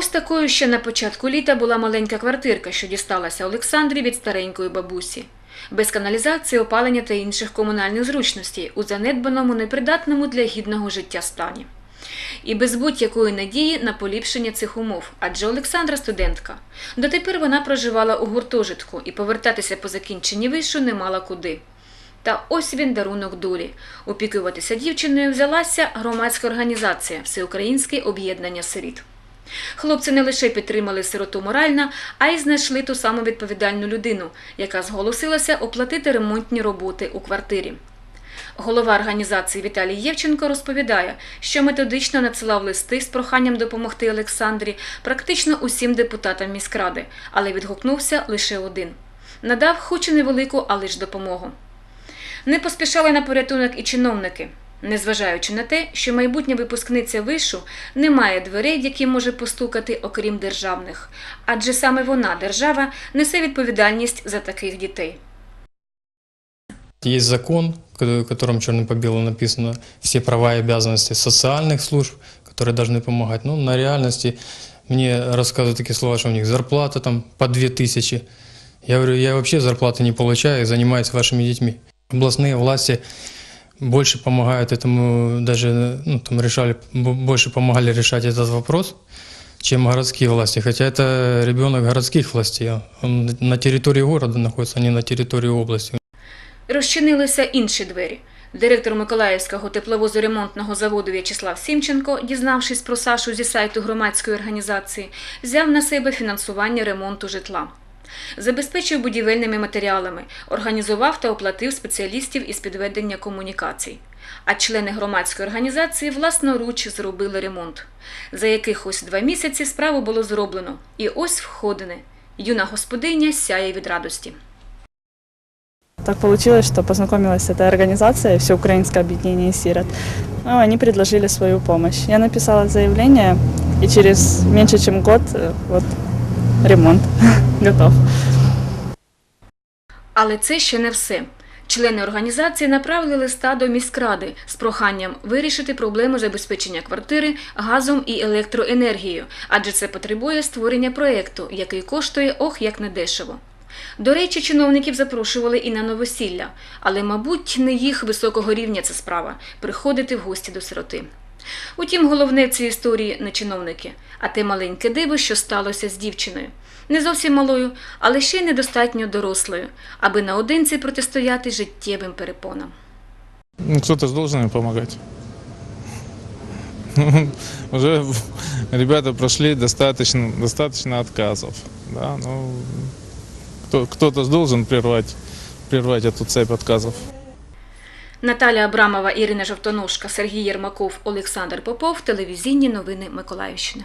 такою ще на початку літа була маленька квартирка, що дісталася Олександрі від старенької бабусі. Без каналізації, опалення та інших комунальних зручностей у занедбаному, непридатному для гідного життя стані. І без будь-якої надії на поліпшення цих умов, адже Олександра студентка. Дотепер вона проживала у гуртожитку і повертатися по закінченні вишу не мала куди. Та ось він дарунок долі. Опікуватися дівчиною взялася громадська організація Всеукраїнське об'єднання сиріт. Хлопці не лише підтримали сироту морально, а й знайшли ту саму відповідальну людину, яка зголосилася оплатити ремонтні роботи у квартирі. Голова організації Віталій Євченко розповідає, що методично надсилав листи з проханням допомогти Олександрі практично усім депутатам міськради, але відгукнувся лише один. Надав хоч і невелику, але ж допомогу. Не поспішали на порятунок і чиновники, незважаючи на те, що майбутня випускниця вишу не має дверей, в які може постукати, окрім державних, адже саме вона, держава, несе відповідальність за таких дітей. Есть закон, в котором черным по белому написано все права и обязанности социальных служб, которые должны помогать. Но на реальности мне рассказывают такие слова, что у них зарплата там по 2000. Я говорю, я вообще зарплаты не получаю и занимаюсь вашими детьми. Областные власти больше помогают этому, даже ну, там решали, б- больше помогали решать этот вопрос, чем городские власти. Хотя это ребенок городских властей. Он на территории города находится, а не на территории области. Розчинилися інші двері. Директор Миколаївського тепловозоремонтного заводу В'ячеслав Сімченко, дізнавшись про Сашу зі сайту громадської організації, взяв на себе фінансування ремонту житла. Забезпечив будівельними матеріалами, організував та оплатив спеціалістів із підведення комунікацій. А члени громадської організації власноруч зробили ремонт. За якихось два місяці справу було зроблено. І ось входини. Юна господиня сяє від радості. Так получилось, что познакомилась с этой организацией, Всеукраинское объединение сирот. Ну, они предложили свою помощь. Я написала заявление, и через меньше чем год э, вот ремонт готов. Але це ще не все. Члени організації направили листа до міськради з проханням вирішити проблему забезпечення квартири газом і електроенергією, адже це потребує створення проєкту, який коштує ох як недешево. До речі, чиновників запрошували і на новосілля, але, мабуть, не їх високого рівня це справа приходити в гості до сироти. Утім, головне в цій історії не чиновники, а те маленьке диво, що сталося з дівчиною. Не зовсім малою, але ще й недостатньо дорослою, аби наодинці протистояти життєвим перепонам. Ну, Кто-то же должен им. Уже ребята прошли достаточно, достаточно отказов. Да? Ну, кто- кто-то же должен прервать, прервать эту цепь отказов. Наталя Абрамова, Ірина Жовтоножка, Сергій Єрмаков, Олександр Попов. Телевізійні новини Миколаївщини.